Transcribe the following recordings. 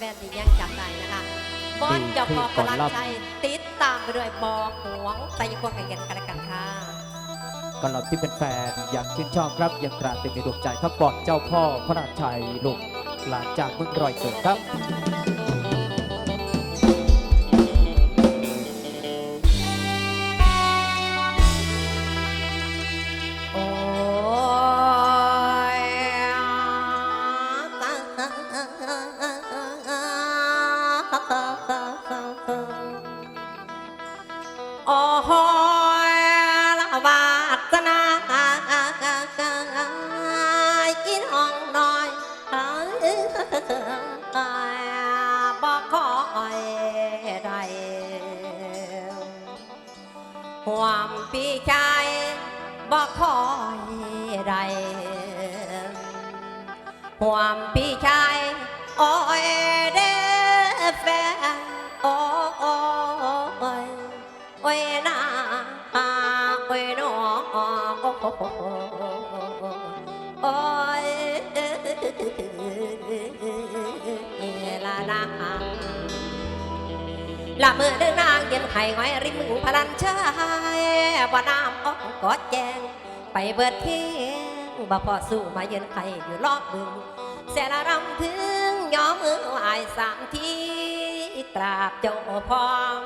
ฟนๆที่ยังจำได้นะคะบอลเจ้าพ่อพลังชัยติดตามไปด้วยบอหวงไตควงกันกันกันกันค่ะก่อนเราที่เป็นแฟนอยากชื่นชอบครับยังตราเต็มในดวงใจครับบอดเจ้าพ่อพระราชชัยลูกหลานจากเมืองรอยเกิดครับ อ้ยละวาสนากินห้องน้อยบอกคอยได้ห่วงพี่ชายบอกคอยใดห่วงพี่ชาย ลานาละเมื่อเดินนางเย็นไข่ง้อยริมมือพลันชายว่าน้ำอ้อมกอดแจงไปเบิดเที่ยงบ่พอสู้มาเย็นไข่อยู่รอบบึงแสนรำถึงย้อมมือไหวสามทีกราบเจ้าพร้อม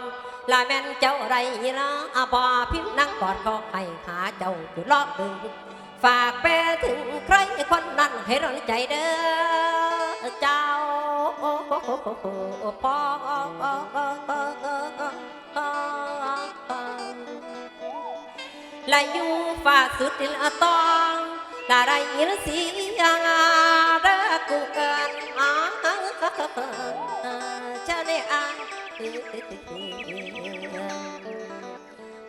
ลาแม่นเจ้าไรละพอพิมพ์นั่งกอดคอให้หาเจ้าอยู่รอบบึงฝากไปถึงใครคนนั้นให้ร้อนใจเด้อเจ้าพ่อลาอยู่ฝ่าสุดที่ละตองลาไรยินเสียงเด้อกูเกินชาเนอา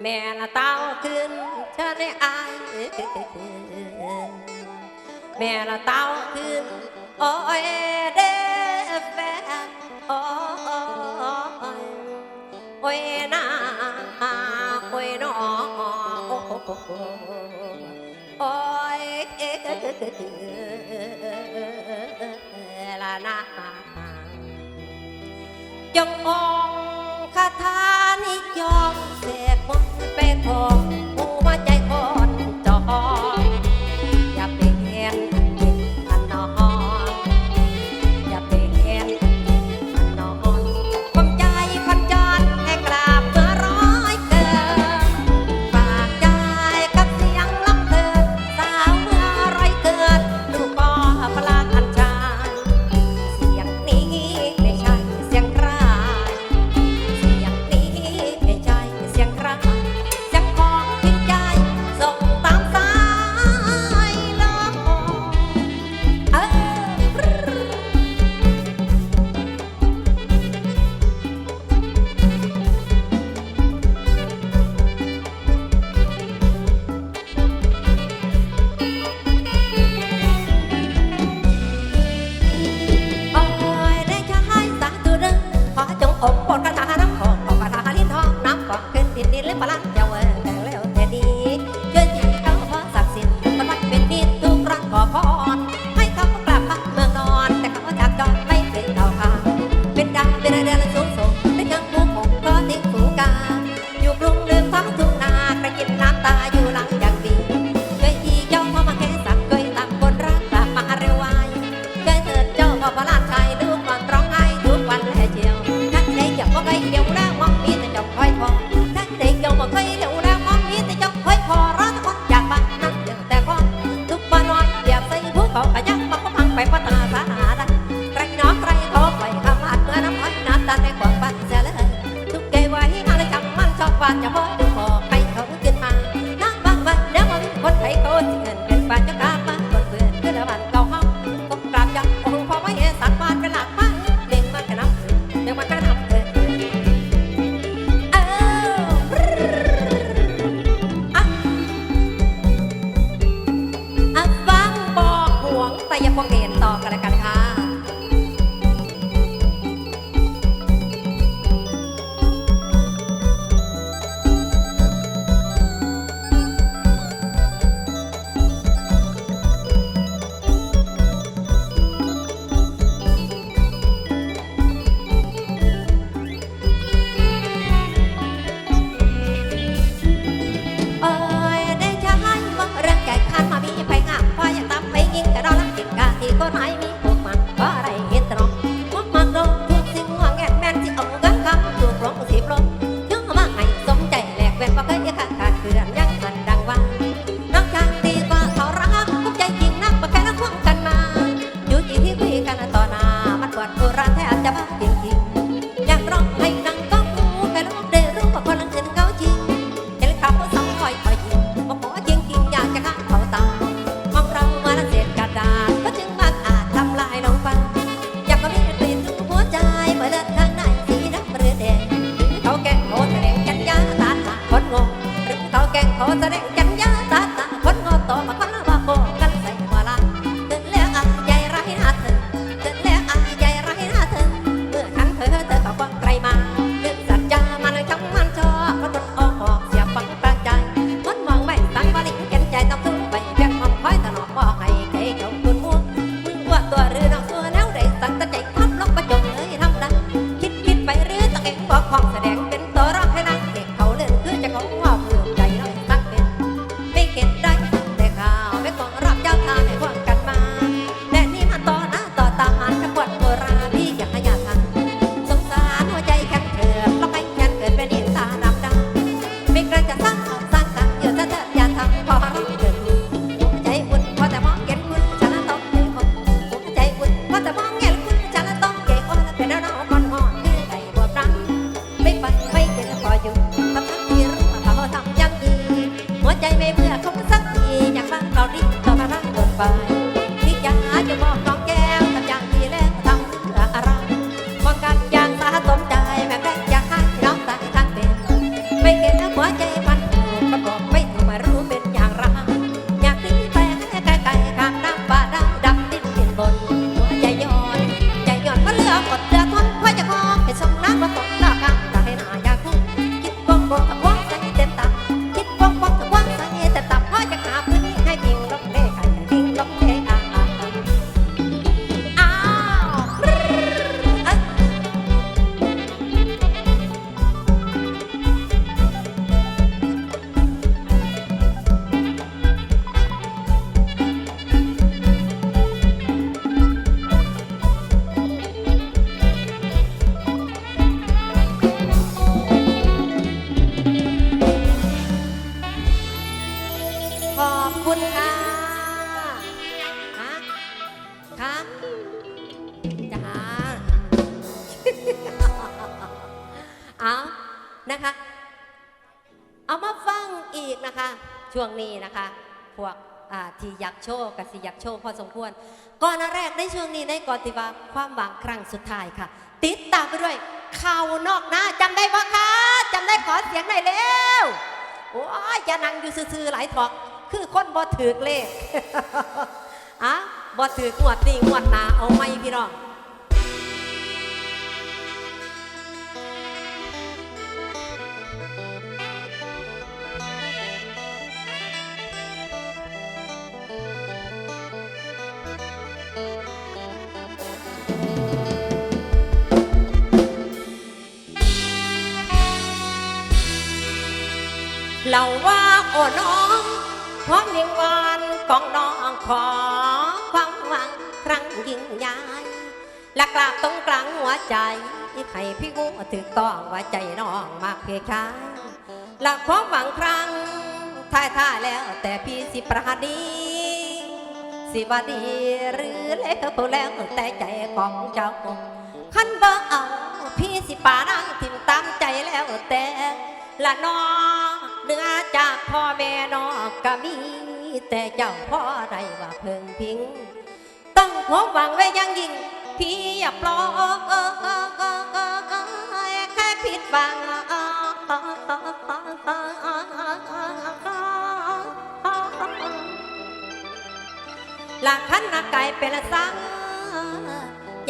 แม่ละเต้าขึ้นชาเนอาแม่ละเต้าขึ้นโอ้ยเด้แฟนโอ้ยโอ้ยนาโอ้ยน้องโอ้ยละนาจงอ ฝรั่เดียว โชว์กสิยากโชว์พอสมควร ก่อนแรกในช่วงนี้ในกอติวาความหวังครั้งสุดท้ายค่ะ ติดตามไปด้วยข่าวนอกนะจำได้ปะคะจำได้ขอเสียงหน่อยเร็วโอ้ยจะนั่งอยู่ซื่อๆหลายทอก คือคนบ่ถือเลขอะบ่ถือกวดนี่งวดนาเอาไม่พี่รอง เราว่าโอ้น้องความยิงวานของน้องขอความหวังครั้งยิ่งใหญ่หลักหลักตรงกลางหัวใจให้พี่กูถือต้องว่าใจน้องมากเพียงชาหลักความหวังครั้งท้ายท่าแล้วแต่พี่สิประดีสิบดีหรือเล้วแล้วแต่ใจของเจ้าขั้นเบอร์เอาพี่สิป่านั่งติมตามใจแล้วแต่ละน้อง เนื้อจากพ่อแม่นอกก็มี แต่เจ้าพ่อไรว่าเพิ่งพิงต้องควหวังไว้ยังยิ่ง พี่อย่าปลอกแค่ผิดหวังหลักขันนักไก่เป็นสัง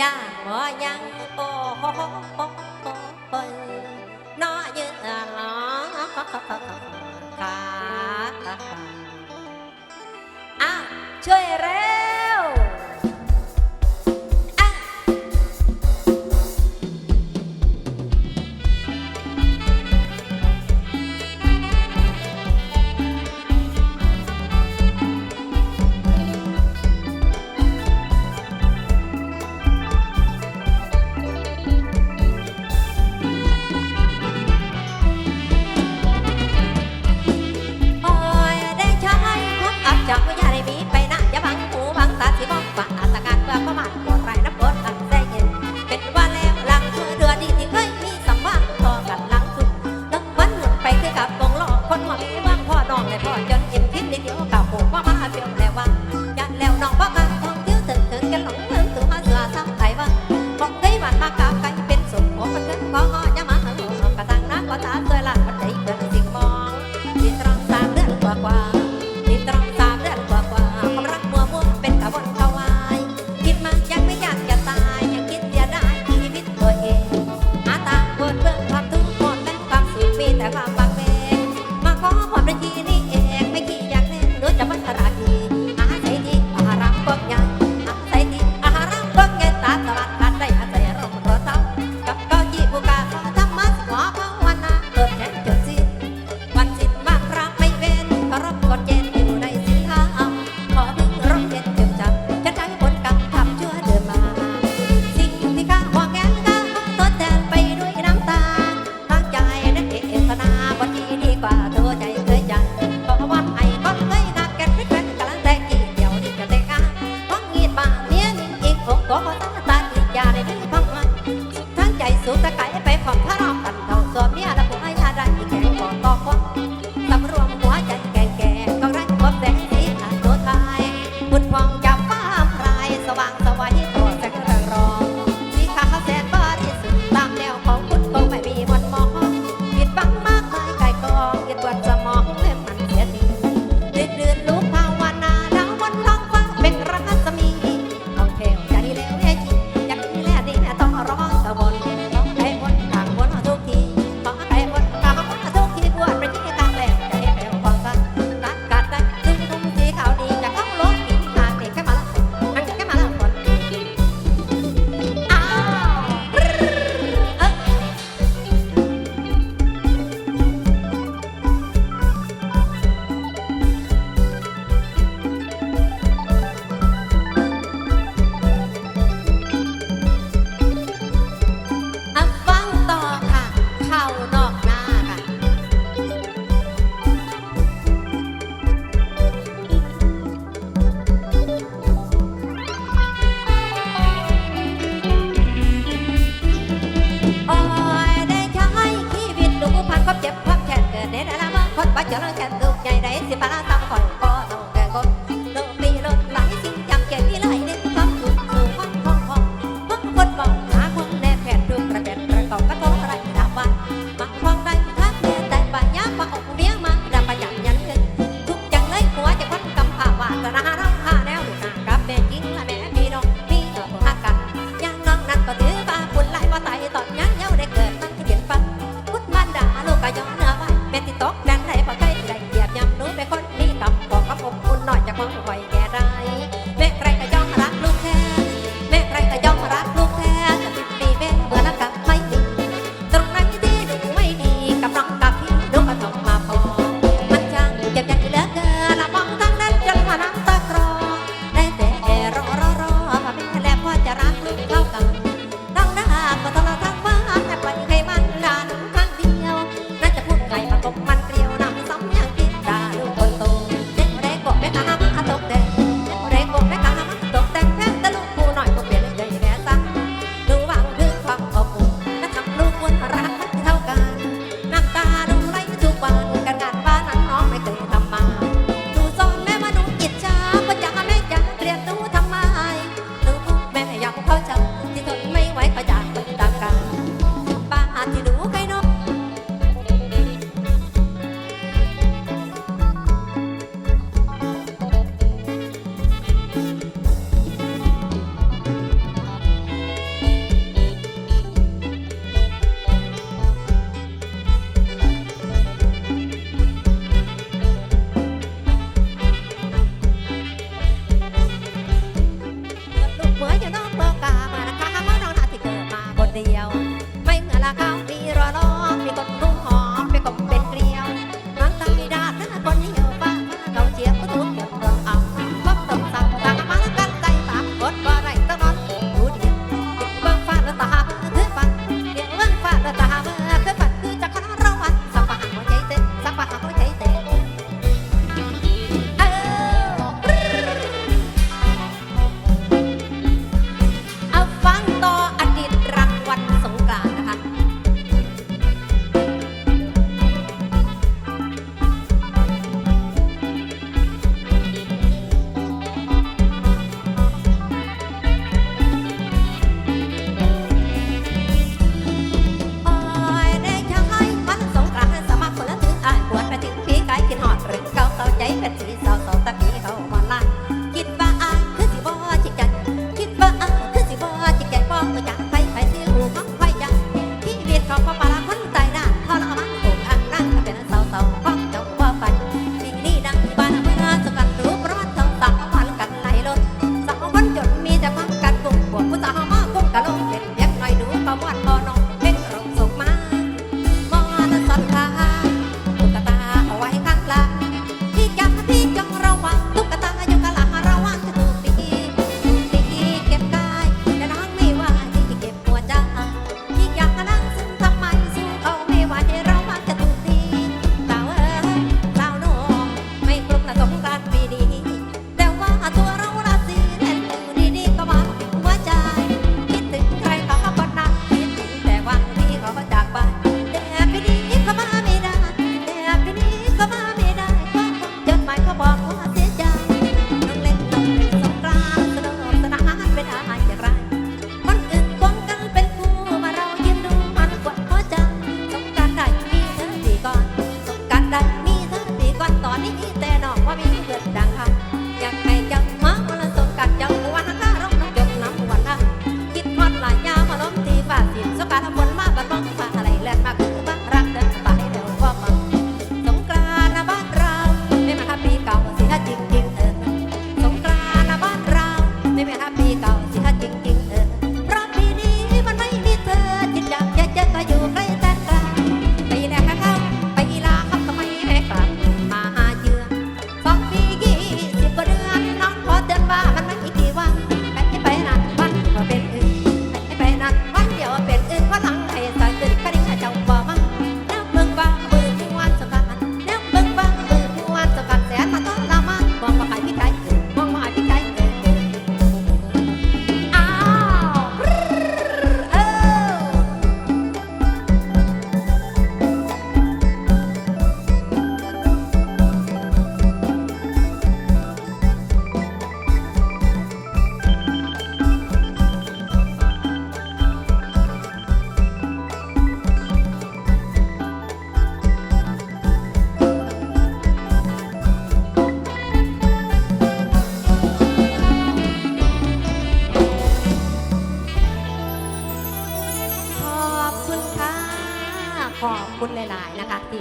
ยาหมอยังโอ้ ขาอ้าช่วยแร เนรละมังคนปัจจุบันฉันถูกใจได้สิบาลาต้องคน adorar.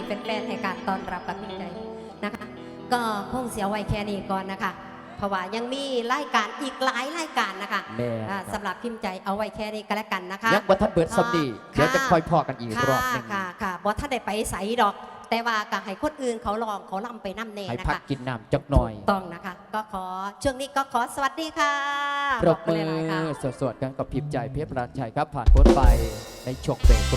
เป็นแฟนในการต้อนรับกับพี่ใจนะคะ ก็คงเสียไว้แค่นี้ก่อนนะคะเพราะว่ายังมีรายการอีกหลายรายการนะคะแม่าสำหรับพิมพ์ใจเอาไว้แค่นี้ก็แล้วกันนะคะ ยักษ์วัฒนเบิร์ดซัมดีค่ะ เดี๋ยวจะคอยพอกันอีกรอบหนึงค่ะค่ะค่ะบ่ท่านได้ไปใส่ดอก แต่ว่าก็ให้คนอื่นเขาลองเขาลำไปน้ำเนให้นะพักกินน้ำจักหน่อย ต้องนะคะ ก็ขอช่วงนี้ก็ขอสวัสดีค่ะปรบมือขบคุลาค่ะ สวดๆกันกับพิมพ์ใจเพชรประหชัยครับ ผ่านพ้นไปในช่วงเบรก